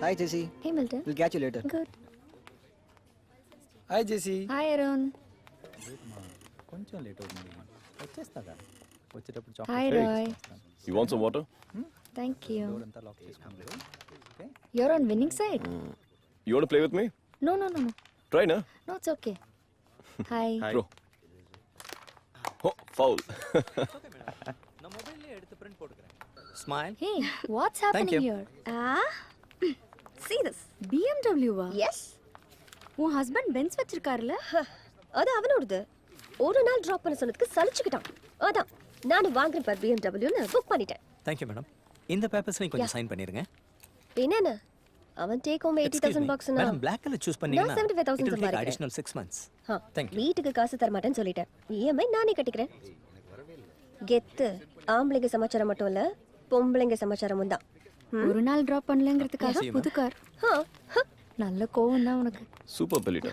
Hi, Jesse. Hey, Milton. We'll catch you later. Good. Hi, Jesse. Hi, Arun Hi, Roy. You want some water? Hmm? Thank you. You're on winning side? Hmm. You want to play with me? No, no, no, no. Try na. No, it's okay. Hi. Throw. Oh, foul. Smile. Hey, what's happening here? Ah? see this. BMW வா Yes. உன் husband Benz வச்சிருக்காருல? அது அவனோடது. ஒரு நாள் drop பண்ண சொன்னதுக்கு சலிச்சுக்கிட்டான். அதான் நானும் வாங்குறேன் பார் பிஎம்டபிள்யூன்னு புக் பண்ணிட்டேன். தேங்க்யூ மேடம் இந்த பேப்பர்ஸ்லையும் கொஞ்சம் சைன் பண்ணிருங்க. என்னென்ன? அவன் டேக் ஹோம் எயிட்டி தௌசண்ட் பாக்ஸ்னா மேடம் பிளாக் கலர் சூஸ் பண்ணீங்கன்னா நான் 75,000 it will take சம்பாதிக்கிறேன். additional six months Thank you. வீட்டுக்கு காசு தர மாட்டேன்னு சொல்லிட்டேன் இஎம்ஐ நானே கட்டிக்கிறேன். கெத்து ஆம்பளைங்க சமாச்சாரம் மட்டும் இல்ல பொம்பளைங்க சமாச்சாரமும் தான். ஒரு நாள் டிராப் பண்ணலங்கிறதுக்காக புது கார் ஹா, ஹா. நல்ல கோவம் தான் உனக்கு. சூப்பர் பெலிட்டா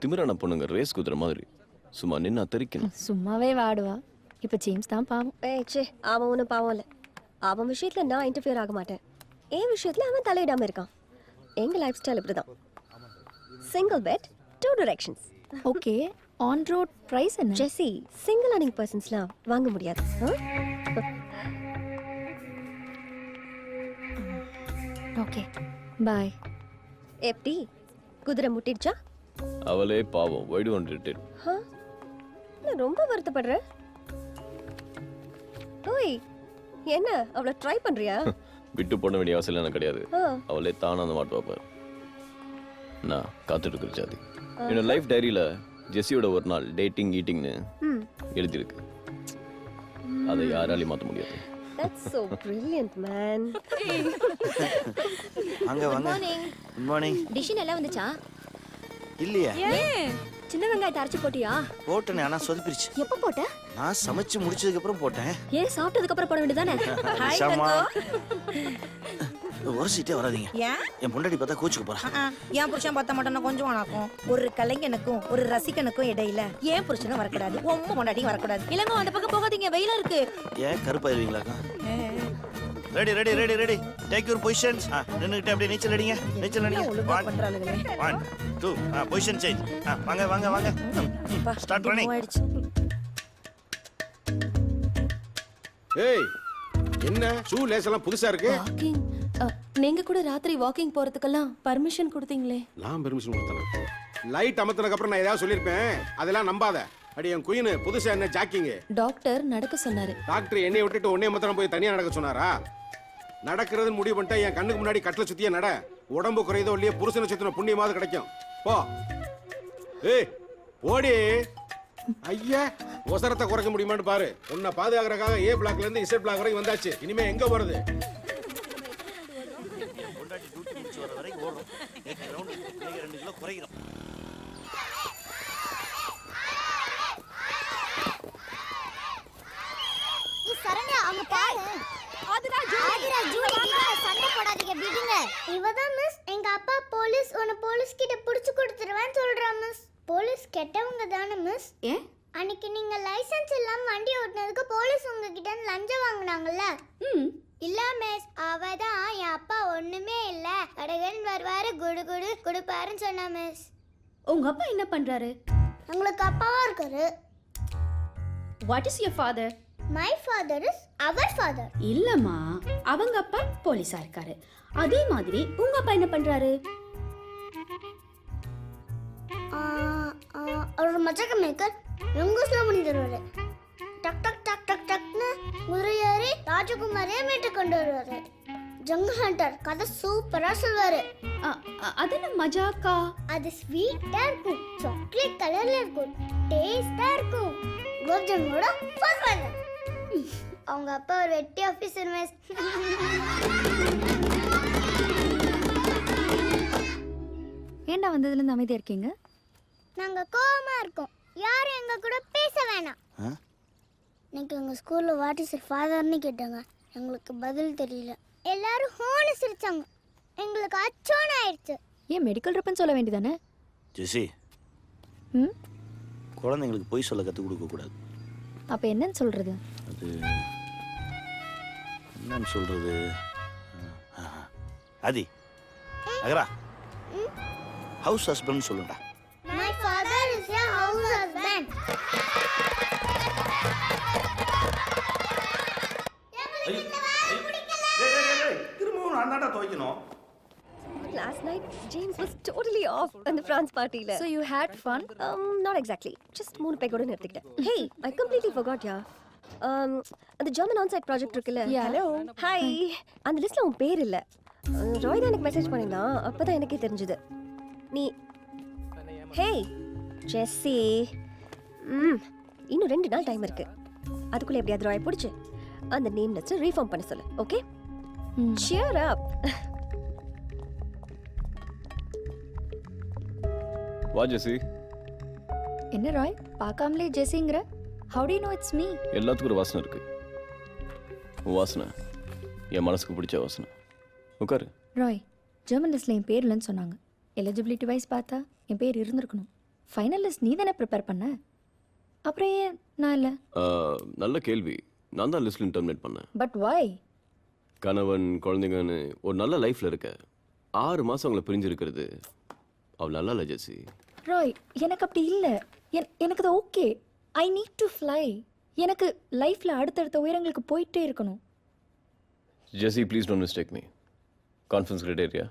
திமிரான பொண்ணுங்க ரேஸ் குதிரை மாதிரி. சும்மா நின்னா தெரிக்கணும். சும்மாவே வாடுவா. இப்ப ஜேம்ஸ் தான் பாவம். ஏய் சே அவன் ஒன்றும் பாவம் இல்ல. அவன் விஷயத்துல நான் இன்டர்ஃபியர் ஆக மாட்டேன். என் விஷயத்துல அவன் தலையிடாம இருக்கான். எங்க லைஃப் ஸ்டைல் இப்படிதான். Single bed two directions okay on road price என்ன? ஜெஸ்ஸி சிங்கிள் அர்னிங் பர்சன்ஸ்லாம் வாங்க முடியாது. ஓகே. பாய். எப்படி? குதிரை முட்டிடுச்சா? அவளே பாவம் வைடு ஆ? நான் ரொம்ப வருத்தப்படுற? ஓய் என்ன அவளை ட்ரை பண்றியா? விட்டு போட வேண்டிய அவசியம் எனக்கு கிடையாது. அவளே தானா அந்த மாட்டு வைப்பார் நான் காத்துட்டு இருக்கிற ஜாதி. என்னோட லைஃப் டைரியில ஜெஸ்ஸியோட ஒரு நாள் டேட்டிங் ஈட்டிங்னு ம். எழுதியிருக்கு. அதை யாராலையும் மாற்ற முடியாது. தட்ஸ் சோ பிரில்லியன்ட் மேன் வாங்க வாங்க குட் மார்னிங் டிஷ் நல்லா வந்துச்சா? இல்லையா. சின்ன வெங்காயத்தை அரைச்சு போட்டியா? போட்டேனே ஆனா சொதப்பிருச்சு. எப்ப போட்ட? நான் சமைச்சு முடிச்சதுக்கு அப்புறம் போட்டேன். ஏன் சாப்பிட்டதுக்கு அப்புறம் போட வேண்டியதானே ஷாமா ஒரு சீட்டே வராதீங்க. ஏன்? என் பொண்டாடி பார்த்தா கோச்சுக்கு போறா. ஆ, என் புருஷன் பார்த்தா மட்டும் கொஞ்சம் ஆனாக்கும் ஒரு கலைஞனுக்கும் ஒரு ரசிகனுக்கும் இடையில ஏன் புருஷனும் வரக்கூடாது. உம்ம கொண்டாட்டியும் வரக்கூடாது. இல்லங்க அந்த பக்கம் போகாதீங்க. வெயிலா இருக்கு. ஏன் கருப்பாயிருவீங்களாக்கா? Ready ready ready ready take your positions நின்னுகிட்டு அப்படியே நீச்சல் அடிங்க. நீச்சல் அடிங்க. One one two position change வாங்க வாங்க வாங்க. ஸ்டார்ட் ஆயிடுச்சு ஏய் என்ன? ஷூ லேஸ் எல்லாம் புதுசா இருக்கு? நீங்க கூட ராத்திரி வாக்கிங் போறதுக்கெல்லாம் பர்மிஷன் கொடுத்தீங்களே. நான் பெர்மிஷன் கொடுத்தேன்? லைட் அமர்த்தினதுக்கு அப்புறம் நான் ஏதாவது சொல்லியிருப்பேன். அதெல்லாம் நம்பாத. அடி என் குயின் புதுசா என்ன ஜாக்கிங் டாக்டர் நடக்க சொன்னாரு. டாக்டர் என்னைய விட்டுட்டு உன்னைய மாத்திரம் போய் தனியா நடக்க சொன்னாரா? நடக்கிறதுன்னு முடிவு பண்ணிட்டா என் கண்ணுக்கு முன்னாடி கட்டில சுத்தியே நட. உடம்பு குறையுதோ இல்லையோ புருஷனை சுத்தின புண்ணியமாவது கிடைக்கும். போ. ஏய் ஓடி ஐயா ஒசரத்தை குறைக்க முடியுமான்னு பாரு. உன்னை பாதுகாக்கிறதுக்காக ஏ பிளாக்ல இருந்து இசட் பிளாக் வரைக்கும் வந்தாச்சு. இனிமே எங்க போறது? இவதான் மிஸ் எங்க அப்பா போலீஸ் உன்னை போலீஸ் கிட்ட புடிச்சு கொடுத்துருவேன்னு சொல்றா மிஸ் போலீஸ் கெட்டவங்க தானே மிஸ் ஏன்? அன்னைக்கு நீங்க லைசென்ஸ் இல்லாம வண்டி ஓட்டுனதுக்கு போலீஸ் உங்ககிட்ட லஞ்சம் வாங்குனாங்கல்ல? இல்ல மிஸ் அவ தான் என் அப்பா ஒண்ணுமே இல்ல. கடகன் வருவாரு குடு குடு குடுப்பாருன்னு சொன்னா மிஸ் உங்க அப்பா என்ன பண்றாரு? உங்களுக்கு அப்பாவா இருக்காரு. What is your father my father is our father இல்லம்மா அவங்க அப்பா போலீஸா இருக்காரு. அதே மாதிரி உங்க அப்பா என்ன பண்றாரு? அவர் மச்சக்க மேக்கர் பண்ணி தருவாரு. டக் டக் டக் டக் டக்னு குதிரை ஏறி ராஜகுமாரியை மீட்டு கொண்டு வருவாரு. ஜங்கு ஹண்டர் கதை சூப்பரா சொல்வாரு. அது என்ன மஜாக்கா? அது ஸ்வீட்டா இருக்கும். சாக்லேட் கலர்ல இருக்கும். டேஸ்டா இருக்கும். குலோப் ஜாமோட ஃபர்ஸ்ட் அவங்க அப்பா ஒரு வெட்டி ஆஃபீஸர் மிஸ் ஏன்டா வந்ததுல இருந்து அமைதியா இருக்கீங்க? நாங்க கோவமா இருக்கோம். யாரும் எங்க கூட பேச வேணாம். ஆ? இன்னைக்கு எங்க ஸ்கூல்ல வாட் இஸ் ஃபாதர்னு கேட்டாங்க. எங்களுக்கு பதில் தெரியல. எல்லாரும் ஹோனு சிரிச்சாங்க. எங்களுக்கு அச்சோன்னு ஆயிடுச்சு. ஏன் மெடிக்கல் ட்ரிப்னு சொல்ல வேண்டியதானே? ஜெசி ம்? குழந்தைங்களுக்கு பொய் சொல்ல கற்றுக் கொடுக்க கூடாது. அப்ப என்னன்னு சொல்றது? அது என்னன்னு ஆ. ஆதி அகரா. ஹவுஸ் ஹஸ்பண்ட் சொல்லுடா. My father is a house husband. திரும்பவும் நான் தான்டா துவைக்கணும். Last night James was totally off அந்த France பார்ட்டில so you had fun um not exactly. Just மூணு பேக்கோட நிறுத்திக்கிட்டேன். Hey I completely forgot um அந்த ஜெர்மன் ஆன்சைட் ப்ராஜெக்ட் இருக்குல்ல? ஹலோ ஹாய் அந்த லிஸ்ட்ல உன் பேர் இல்ல. ராய் தான் எனக்கு மெசேஜ் பண்ணிருந்தான் அப்பதான் எனக்கே தெரிஞ்சது. நீ ஹே ஜெஸ்ஸி ம் இன்னும் ரெண்டு நாள் டைம் இருக்கு. அதுக்குள்ள எப்படியாவது ராய் பிடிச்சு அந்த நேம் லிஸ்ட் ரீஃபார்ம் பண்ண சொல்லு ஓகே cheer up. வா ஜெசி என்ன ராய் பார்க்காமலே ஜெசிங்கிற how to know it's me எல்லாத்துக்கும் ஒரு வாசனை இருக்கு. உன் வாசனை என் மனசுக்கு பிடிச்ச வாசனை. உட்காரு. ராய் ஜெர்மன் லிஸ்ட்ல என் பேர் இல்லைன்னு சொன்னாங்க. எலிஜிபிலிட்டி வைஸ் பார்த்தா என் பேர் இருந்திருக்கணும். ஃபைனல் லிஸ்ட் நீ தானே ப்ரிப்பேர் பண்ண? அப்புறம் ஏன் நான் இல்லை? ஆஹ், நல்ல கேள்வி. நான் தான் லிஸ்ட்ல டெர்மினேட் பண்ணேன். பட் வாய் கணவன் குழந்தைங்கன்னு ஒரு நல்ல லைஃப்ல இருக்க. ஆறு மாசம் அவங்கள பிரிஞ்சிருக்கிறது. அவள் நல்லா இல்லை ஜெசி ராய் எனக்கு அப்படி இல்லை. எனக்கு அது okay I need to fly எனக்கு லைஃப்பில் அடுத்தடுத்த உயரங்களுக்கு போயிட்டே இருக்கணும். Jessie please don't mistake me conference great area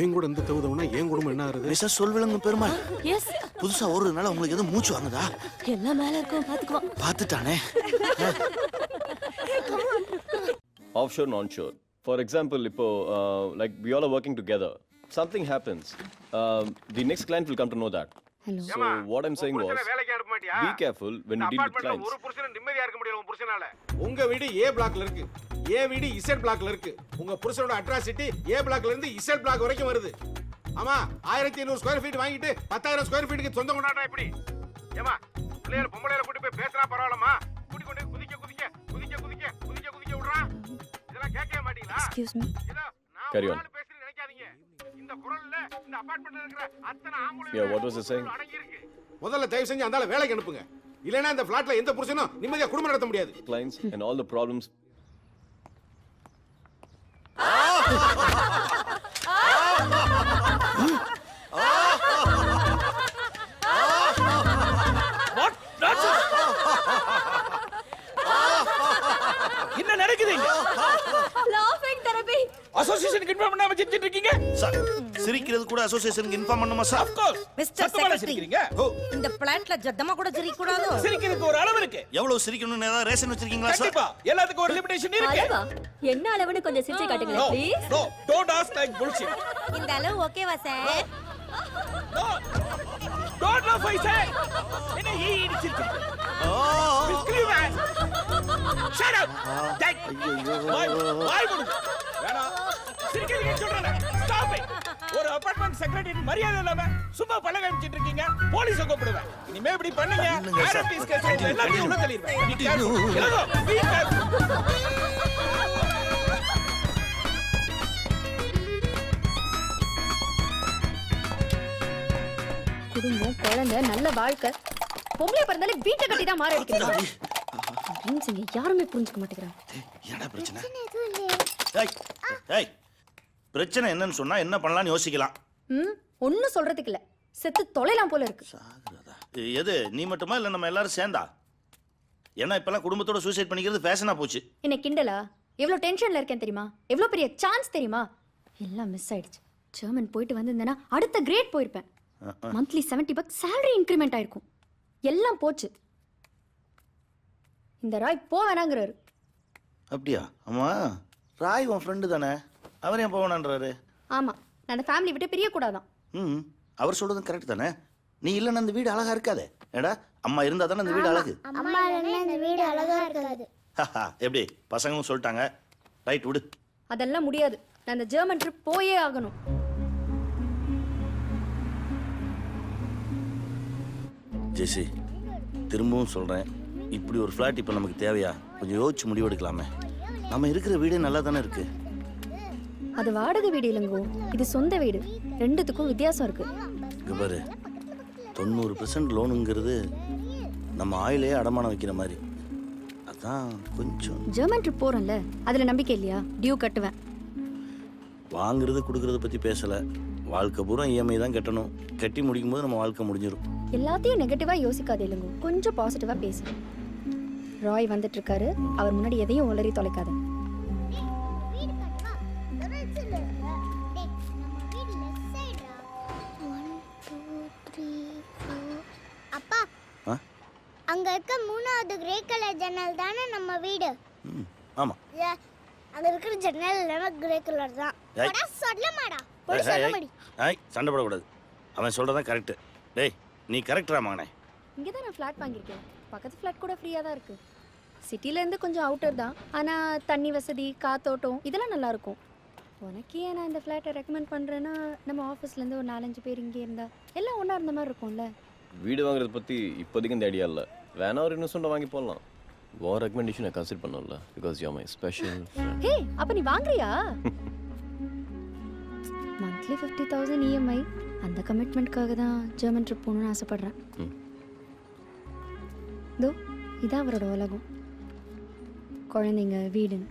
இவங்க கூட இந்த தகுதவனா என் குடும்பம் என்ன ஆறுது மிஸ்டர் சொல்விலங்கு பெருமாள். எஸ் புதுசா ஓடுறதுனால உங்களுக்கு எதுவும் மூச்சு வாங்குதா? எல்லாம் மேலே இருக்கும் பார்த்துக்குவான் பார்த்துட்டானே ஆஃப் ஷோர் நான் ஷோர் ஃபார் எக்ஸாம்பிள் இப்போ like we all are working together something happens the next client will come to know that hello what I'm saying was வேலைக்கு அனுப்ப மாட்டியா? அபார்ட்மெண்ட்ல கிளைண்ட்ஸ் ஒரு புருஷன் நிம்மதியா இருக்க முடியல உங்க புருஷனால. உங்க வீடு ஏ பிளாக்ல இருக்கு. ஏ வீடு இசட் பிளாக்ல இருக்கு. உங்க புருஷனோட அட்ராசிட்டி ஏ பிளாக்ல இருந்து இசட் பிளாக் வரைக்கும் வருது. ஆமா ஆயிரத்தி ஐநூறு ஸ்கொயர் ஃபீட் வாங்கிட்டு பத்தாயிரம் ஸ்கொயர் ஃபீட்டுக்கு சொந்தம் கொண்டாடுறா எப்படி ஏமா பிள்ளைகள் பொம்பளையில கூட்டி போய் பேசுறா பரவாயில்லமா கூட்டி கொண்டு போய் குதிக்க குதிக்க குதிக்க குதிக்க குதிக்க குதிக்க விடுறான் இதெல்லாம் கேட்கவே மாட்டீங்களா? எக்ஸ்கியூஸ் மீ ஏதோ நான் Carry ஒரு on. ஆளு இருக்கிற அத்தனை what was he saying? அடங்கி இருக்கு முதல்ல தயவு செஞ்சு அந்த ஆளை வேலைக்கு அனுப்புங்க. இல்லைன்னா இந்த பிளாட்ல எந்த புருஷனும் நிம்மதியா குடும்பம் நடத்த முடியாது. Clients and all the problems. என்ன நடக்குது அசோசியேஷனுக்கு இன்ஃபார்ம் பண்ணாம செஞ்சுட்டு இருக்கீங்க சார் சிரிக்கிறது கூட அசோசியேஷனுக்கு இன்ஃபார்ம் பண்ணுமா சார்? ஆஃப் கோர்ஸ் மிஸ்டர் சத்தமா செக்ரட்டரி சிரிக்கிறீங்க? ஓ. இந்த பிளான்ட்ல ஜத்தமா கூட சிரிக்க கூடாதோ சிரிக்கிறதுக்கு ஒரு அளவு இருக்கு. எவ்வளவு சிரிக்கணும்னு ஏதாவது ரேஷன் வச்சிருக்கீங்களா சார்? கண்டிப்பா. எல்லாத்துக்கும் ஒரு லிமிடேஷன் இருக்கு. என்ன அளவுன்னு கொஞ்சம் சிரிச்சு no காட்டுங்களேன் please no don't ask like bullshit இந்த அளவு ஓகேவா sir no don't love I say என்ன ஈ இடிச்சிருக்கீங்க? Screw man! Shut up! Take! வாய் வாய் மூடுங்க. வேணாம். சிரிக்காதீங்க சொல்றேன். Stop it! ஒரு அபார்ட்மெண்ட் செக்ரட்டரி மரியாதை இல்லாம சும்மா பழக அனுப்பிச்சிட்டு இருக்கீங்க போலீஸ கூப்பிடுவேன் இனிமே இப்படி பண்ணீங்க. ஆர்எம்டிஸ் கேஸ் எல்லாத்தையும் உள்ள தள்ளிடுவேன். குடும்பம் குழந்தை நல்ல வாழ்க்கை பொம்பளை பிறந்தாலே வீட்டை கட்டி தான் மாற அடிக்கிறாங்க ட்ரீம்ஸ் இங்க யாருமே புரிஞ்சுக்க மாட்டேங்கிறாங்க. என்னடா பிரச்சனை? ஏய் ஏய் பிரச்சனை என்னன்னு சொன்னா என்ன பண்ணலாம்னு யோசிக்கலாம். ம் ஒன்றும் சொல்றதுக்கு இல்ல செத்து தொலைலாம் போல இருக்கு. சாகுறதா? எது நீ மட்டுமா இல்ல நம்ம எல்லாரும் சேர்ந்தா? ஏன்னா இப்பெல்லாம் குடும்பத்தோட சூசைட் பண்ணிக்கிறது ஃபேஷனா போச்சு. என்ன கிண்டலா? எவ்வளோ டென்ஷன்ல இருக்கேன் தெரியுமா? எவ்வளோ பெரிய சான்ஸ் தெரியுமா? எல்லாம் மிஸ் ஆயிடுச்சு. ஜெர்மன் போயிட்டு வந்திருந்தேன்னா அடுத்த கிரேட் போயிருப்பேன். Monthly seventy buck salary increment ஆயிருக்கும். எல்லாம் போச்சு. இந்த ராய் போ வேணாங்கிறாரு. அப்படியா? ஆமா ராய் உன் ஃப்ரெண்டு தானே? அவர் ஏன் போவேனான்றாரு ஆமா நான் அந்த ஃபேமிலி விட்டு பிரியக்கூடாதான். ம் அவர் சொல்றதும் கரெக்ட் தானே? நீ இல்லைன்னா அந்த வீடு அழகா இருக்காதே. ஏடா அம்மா இருந்தா தானே அந்த வீடு அழகு? அம்மா இல்லைன்னா இந்த வீடு அழகா இருக்காது. ஹஹா, எப்படி? பசங்களும் சொல்லிட்டாங்க. ரைட் விடு. அதெல்லாம் முடியாது. நான் அந்த ஜெர்மன் ட்ரிப் போயே ஆகணும். ஜெசி திரும்பவும் சொல்கிறேன் இப்படி ஒரு ஃப்ளாட் இப்போ நமக்கு தேவையா? கொஞ்சம் யோசிச்சு முடிவெடுக்கலாமே. நம்ம இருக்கிற வீடே நல்லா தானே இருக்கு? அது வாடகை வீடு இல்லைங்கோ. இது சொந்த வீடு. ரெண்டுத்துக்கும் வித்தியாசம் இருக்கு. இங்க பாரு. தொண்ணூறு பெர்சன்ட் லோனுங்கிறது நம்ம ஆயிலே அடமானம் வைக்கிற மாதிரி. அதான் கொஞ்சம். ஜெர்மன் ட்ரிப் போறேன்ல அதுல நம்பிக்கை இல்லையா? டியூ கட்டுவேன். வாங்குறது கொடுக்கறத பற்றி பேசலை. வாழ்க்கை பூரா இஎம்ஐ தான் கட்டணும். கட்டி முடிக்கும் போது நம்ம வாழ்க்கை முடிஞ்சிடும் எல்லாத்தையும் நெகட்டிவா யோசிக்காதே இல்லைங்கோ. கொஞ்சம் பாசிட்டிவா பேசு. ராய் வந்துட்டு இருக்காரு அவர் முன்னாடி எதையும் உளறி தொலைக்காத. வீடு கட்டவா லெஃப்ட் சைடுல டேய் நம்ம வீடு லெஃப்ட் சைடுடா 1 2 3 4 அப்பா ஆ? அங்க இருக்க மூணாவது கிரே கலர் ஜன்னல் தானே நம்ம வீடு? ம் ஆமாம் ஏ, அங்க இருக்கிற ஜன்னல் எல்லாமே கிரே கலர் தான். போடா, சொல்ல மாடா போய் சொல்ல மாடி ஆய் சண்டை போடக்கூடாது. அவன் சொல்கிறதான் கரெக்டு டேய் நீ கரெக்டரா மகனே. இங்கே தான் நான் ஃப்ளாட் வாங்கியிருக்கேன். பக்கத்து ஃப்ளாட் கூட ஃப்ரீயாக தான் இருக்கு. சிட்டிலேருந்து கொஞ்சம் அவுட்டர் தான். ஆனால் தண்ணி வசதி காத்தோட்டம் இதெல்லாம் நல்லா இருக்கும். உனக்கு ஏன் நான் இந்த ஃப்ளாட்டை ரெக்கமெண்ட் பண்ணுறேன்னா நம்ம ஆஃபீஸ்லேருந்து ஒரு நாலஞ்சு பேர் இங்கே இருந்தா எல்லாம் ஒன்றா இருந்த மாதிரி இருக்கும்ல? வீடு வாங்குறத பற்றி இப்போதைக்கு இந்த ஐடியா இல்லை. வேணா ஒரு இன்வெஸ்ட்மெண்ட் வாங்கி போடலாம். உன் ரெக்கமெண்டேஷனை கன்சிடர் பண்ணல because you my special hey அப்போ நீ வாங்குறியா? மந்த்லி ஃபிஃப்டி தௌசண்ட் இஎம்ஐ அந்த கமிட்மெண்ட்காக தான் ஜெர்மன் ட்ரிப் போகணுன்னு ஆசைப்பட்றேன். ம். தோ இதான் அவரோட உலகம். குழந்தைங்க வீடுன்னு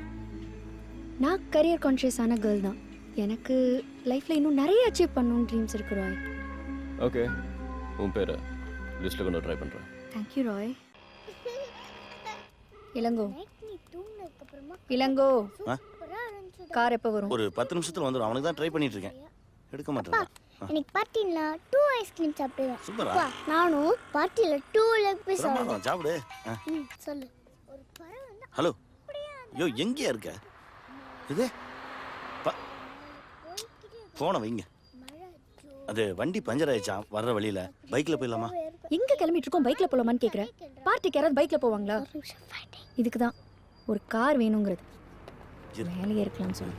நான் கரியர் கான்ஷியஸான கேர்ள் தான். எனக்கு லைஃப்பில் இன்னும் நிறைய அச்சீவ் பண்ணணும்னு ட்ரீம்ஸ் இருக்கு ராய் ஓகே உன் பேரை லிஸ்ட்டில் கொண்டு ட்ரை பண்ணுறேன் தேங்க்யூ ராய் இளங்கோ. இளங்கோ. ஆ சூப்பரா இருந்துச்சு கார் எப்போ வரும்? ஒரு பத்து நிமிஷத்தில் வந்துடும் அவனுக்கு தான் ட்ரை பண்ணிட்டு இருக்கேன். எடுக்க மாட்டேன் எனக்கு பார்ட்டில டூ ஐஸ்கிரீம் சாப்பிடுவேன் சூப்பரா. நானும் பார்ட்டில டூ லெக் பீஸ் சாப்பிடுவேன் சாப்பிடு. சொல்லு. ஒரு பறவை வந்து ஹலோ. யோ எங்கேயா இருக்க? இது? ஃபோனை வைங்க. அது வண்டி பஞ்சர் ஆயிடுச்சான் வர்ற வழியில. பைக்கில் போயிடலாமா? எங்கே கிளம்பிட்டு இருக்கோம் பைக்கில் போகலாமான்னு கேட்குறேன் பார்ட்டிக்கு யாராவது பைக்கில் போவாங்களா. இதுக்கு தான் ஒரு கார் வேணுங்கிறது. மேலேயே இருக்கலாம்னு சொல்லு.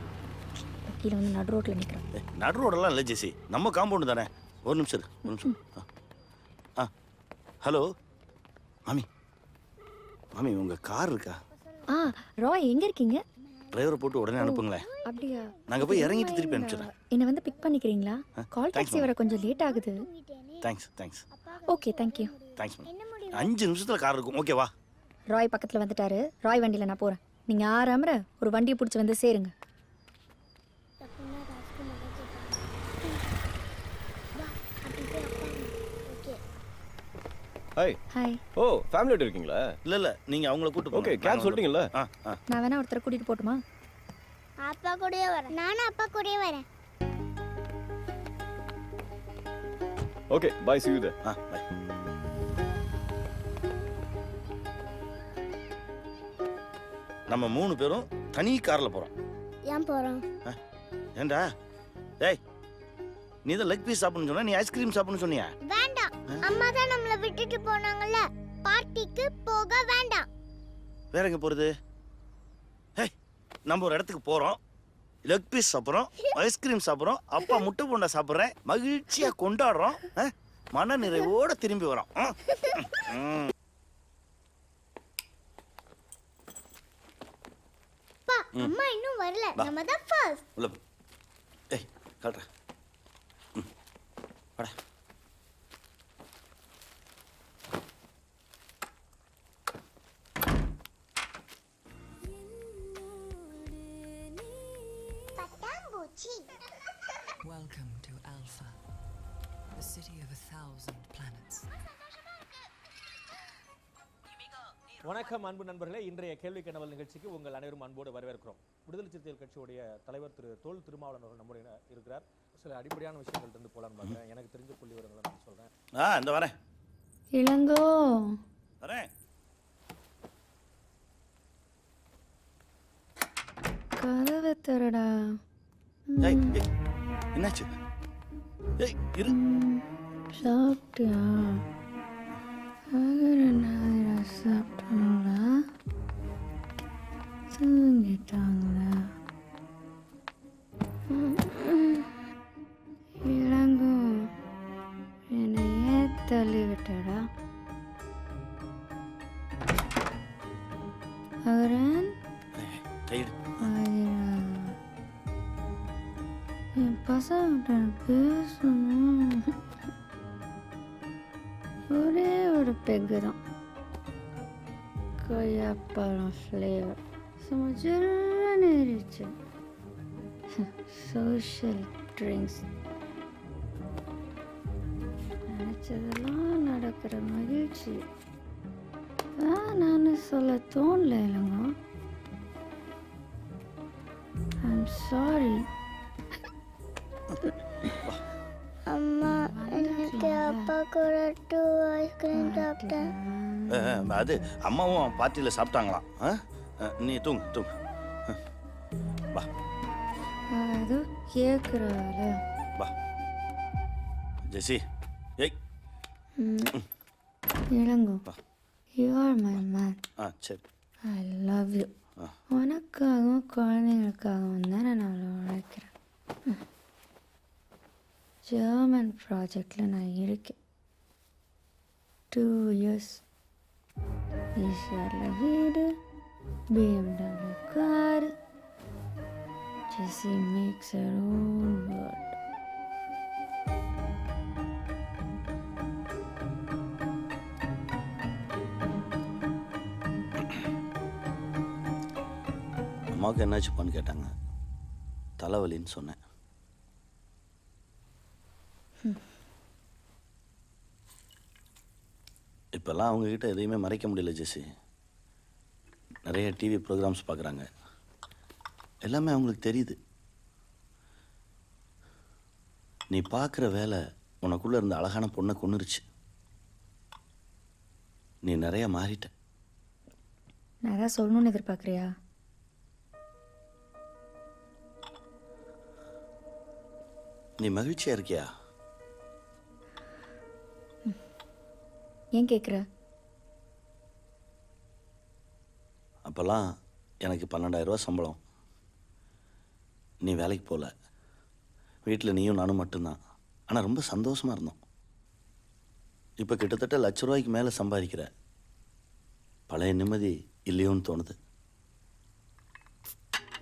கீழே வந்து நடு ரோட்டில் நிற்கிறேன் ஏய், நடு ரோடெல்லாம் இல்லை ஜெசி. நம்ம காம்பவுண்டு தானே. ஒரு நிமிஷம் இரு, ஒரு நிமிஷம். ஆ. ஆ. ஹலோ. மாமி. மாமி உங்கள் கார் இருக்கா? ஆ ராய் எங்கே இருக்கீங்க? டிரைவரை போட்டு உடனே அனுப்புங்களேன் அப்படியா? நாங்கள் போய் இறங்கிட்டு திருப்பி அனுப்பிச்சிடுறேன். என்னை வந்து பிக் பண்ணிக்கிறீங்களா? கால் thanks, டாக்ஸி வர கொஞ்சம் லேட் ஆகுது. Thanks thanks okay thank you thanks ma'am. அஞ்சு நிமிஷத்தில் கார் இருக்கும். ஓகேவா ராய் பக்கத்தில் வந்துட்டாரு. ராய் வண்டியில் நான் போகிறேன் நீங்கள் ஆறாமற ஒரு வண்டியை பிடிச்சி வந்து சேருங்க அப்படின்னா ராஜ்குமார் கேட்பாங்க. வா, அப்படி போய் உட்காருங்க. Okay. ஹாய் ஹாய் ஓ ஃபேமிலியோட இருக்கீங்களா? இல்லை இல்லை. நீங்கள் அவங்கள கூட்டு போங்க. ஓகே நாங்க கேப் சொல்லிட்டீங்கல்ல ஆ ஆ. நான் வேணா ஒருத்தரை கூட்டிகிட்டு போட்டுமா? அப்பா கூடயே வரேன். நானும் அப்பா கூடயே வரேன். Okay bye see you there ah bye நம்ம மூணு பேரும் தனி காரில் போகிறோம் ஏன் போறோம்? ஏண்டா? டேய் நீ தான் லெக் பீஸ் சாப்பிடணும்னு சொன்னா நீ ஐஸ்கிரீம் சாப்பிடணும்னு சொன்னியா? அம்மா தான் நம்மள விட்டுட்டு போனாங்கல்ல பார்ட்டிக்கு போக வேண்டாம் வேற எங்க போறது ஹேய் நம்ம ஒரு இடத்துக்கு போறோம் லெக் பீஸ் சாப்பிட்றோம் ஐஸ்கிரீம் சாப்பிட்றோம் அப்பா முட்டை போண்டா சாப்பிட்றேன் மகிழ்ச்சியா கொண்டாடுறோம் ஆ? மன நிறைவோட திரும்பி வரோம் ஆ? ம். அப்பா அம்மா இன்னும் வரல வா. நம்ம தான் ஃபர்ஸ்ட் உள்ள போ. ஏய் காட்டுற ம். வாடா வணக்கம் அன்பு நண்பர்களே. இன்றைய கேள்வி கணவல் நிகழ்ச்சிக்கு உங்கள் அனைவரும் அன்போடு வரவேற்கிறோம். விடுதலை சிறுத்தைகள் கட்சியுடைய தலைவர் திரு தோல் திருமாவளவன் அவர்கள் நம்முடைய இருக்கிறார். சில அடிப்படையான விஷயங்கள் இருந்து போலான்னு பார்க்குறேன் எனக்கு தெரிஞ்ச புள்ளி விவரங்களை நான் சொல்கிறேன் ஆ இந்த வரேன். இளங்கோ. வரேன். கதவை தரடா என்னாச்சு? ஏய் இரு. சாப்பிட்டியா? ஆகிற நான் சாப்பிட்டாங்களா தூங்கிட்டாங்களா இளங்கும் என்னையே தள்ளி விட்டாடா அகரன் என் பசங்கிட்ட பேசணும் பெக்கு தான் கொய்யாப்பழம் ஃப்ளேவர் சும்மா ஜில்லுன்னு இருந்துச்சு சோஷியல் ட்ரிங்க்ஸ் நினச்சதெல்லாம் நடக்கிற மகிழ்ச்சி நான் சொல்ல தோணல இல்லைங்க ஐஸ்கிரீம் சாப்பிட்டேன் அது அம்மாவும் பார்ட்டியில் சாப்பிட்டாங்களாம். நீ தூங்கு தூங்கு. வா. அது கேட்குறாள் வா. ஜெசி. ஏய். Elango. You are my man ஆ சரி. I love you. உனக்காகவும் குழந்தைங்களுக்காகவும் தானே நான் அவ்வளோ உழைக்கிறேன். ஜெர்மன் ப்ராஜெக்டில் நான் இருக்கேன். டூ இயர்ஸ் ஈஸ்வரில் வீடு BMW car Jessie makes her own world அம்மாவுக்கு என்னாச்சுப்பான்னு கேட்டாங்க. தலைவலின்னு சொன்னேன். இப்போல்லாம் அவங்கக்கிட்ட எதையுமே மறைக்க முடியல ஜெசி. நிறைய டிவி ப்ரோக்ராம்ஸ் பார்க்குறாங்க. எல்லாமே அவங்களுக்கு தெரியுது. நீ பார்க்குற வேலை உனக்குள்ளே இருந்த அழகான பொண்ணை கொன்னுருச்சு. நீ நிறைய மாறிட்ட. ஏதாவது சொல்லணும்னு எதிர்பார்க்குறியா? நீ மகிழ்ச்சியாக இருக்கியா? ஏன் கேட்குற அப்போல்லாம் எனக்கு பன்னெண்டாயிரரூவா சம்பளம். நீ வேலைக்கு போகல வீட்டில் நீயும் நானும் மட்டும்தான். ஆனால் ரொம்ப சந்தோஷமாக இருந்தோம். இப்போ கிட்டத்தட்ட லட்ச ரூபாய்க்கு மேலே சம்பாதிக்கிற. பழைய நிம்மதி இல்லையோன்னு தோணுது.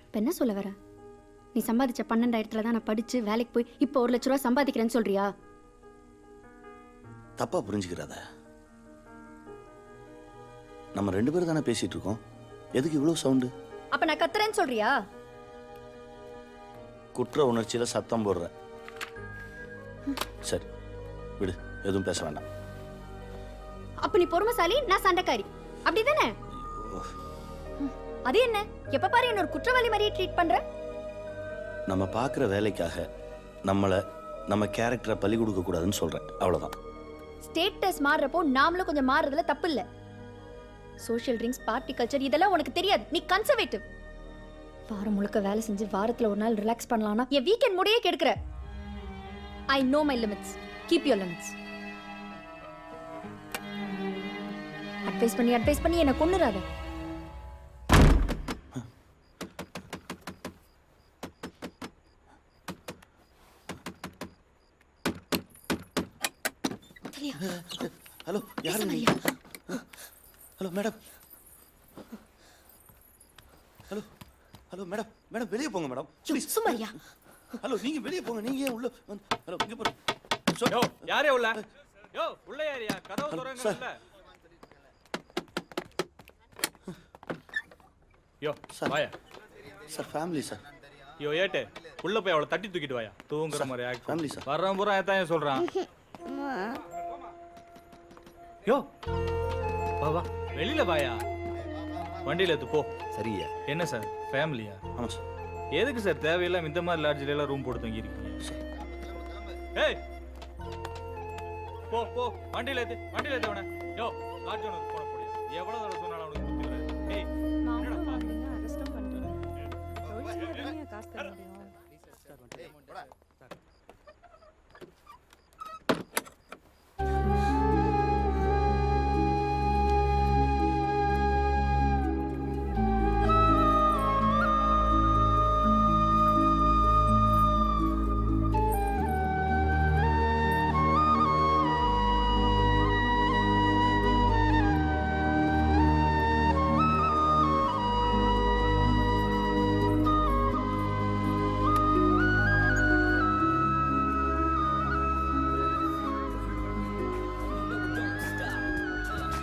இப்போ என்ன சொல்ல வர? நீ சம்பாதிச்ச பன்னெண்டாயிரத்துல தான் நான் படிச்சு வேலைக்கு போய் இப்போ ஒரு லட்ச ரூபா சம்பாதிக்கிறேன்னு சொல்றியா? தப்பாக புரிஞ்சுக்கிறாத. நம்ம ரெண்டு பேரும் தானே பேசிகிட்டு இருக்கோம். எதுக்கு இவ்வளோ சவுண்டு? அப்ப நான் கத்துறேன்னு சொல்றியா? குற்ற உணர்ச்சியில் சத்தம் போடுற. சரி விடு எதுவும் பேச வேண்டாம். அப்ப நீ பொறுமைசாலி நான் சண்டைக்காரி. அப்படிதானே? அது என்ன? எப்ப பாரு என்ன ஒரு குற்றவாளி மாதிரியே ட்ரீட் பண்ற? நம்ம பார்க்குற வேலைக்காக நம்மளை நம்ம கேரக்டரை பலி கொடுக்க கூடாதுன்னு சொல்கிறேன் அவ்வளோதான் ஸ்டேட்டஸ் மாறுறப்போ நாமளும் கொஞ்சம் மாறுறதுல தப்பு இல்ல. சோஷியல் ட்ரிங்க்ஸ் பார்ட்டி கல்ச்சர் இதெல்லாம் உனக்கு தெரியாது. நீ கன்சர்வேட்டிவ் வாரம் முழுக்க வேலை செஞ்சு வாரத்துல ஒரு நாள் ரிலாக்ஸ் பண்ணலாம்னா என் வீக்கெண்ட் முடியே கெடுக்கிற. I know my limits keep your limits advice பண்ணி அட்வைஸ் பண்ணி என்ன கொன்னுறாத. ஹலோ யாரு நீ hello madam hello hello madam madam வெளியே போங்க மேடம் ப்ளீஸ் சும்மாரியா ஹலோ நீங்கள் வெளியே போங்க. நீங்கள் ஏன் உள்ள வந்து ஹலோ இங்கே போகிறோம் யோ யாரே உள்ள? யோ உள்ள யாரியா கதவு திறங்க சார். உள்ள யோ சார். வாயா. சார் ஃபேமிலி சார் யோ ஏட்டு. உள்ள போய் அவளை தட்டி தூக்கிட்டு வாயா. தூங்குற மாதிரி ஆக்ட் ஃபேமிலி சார் வர்றவன் பூரா ஏன் சொல்றான்? யோ. வா வா. வெளியில வாயா? வண்டியில எடுத்து போ. சரியா என்ன சார்? ஃபேமிலியா? ஆமாம் சார். எதுக்கு சார் தேவையில்லாம இந்த மாதிரி லாட்ஜில எல்லாம் ரூம் போட்டு தங்கி இருக்கீங்க ஏய்! போ போ. வண்டியில ஏத்து வண்டியில ஏத்து அவன. யோ லாட்ஜ் ஒன்று போட போடியா எவ்வளவு தடவை சொன்னாலும் அவனுக்கு வராது. ஏய்? காசு தர முடியும்.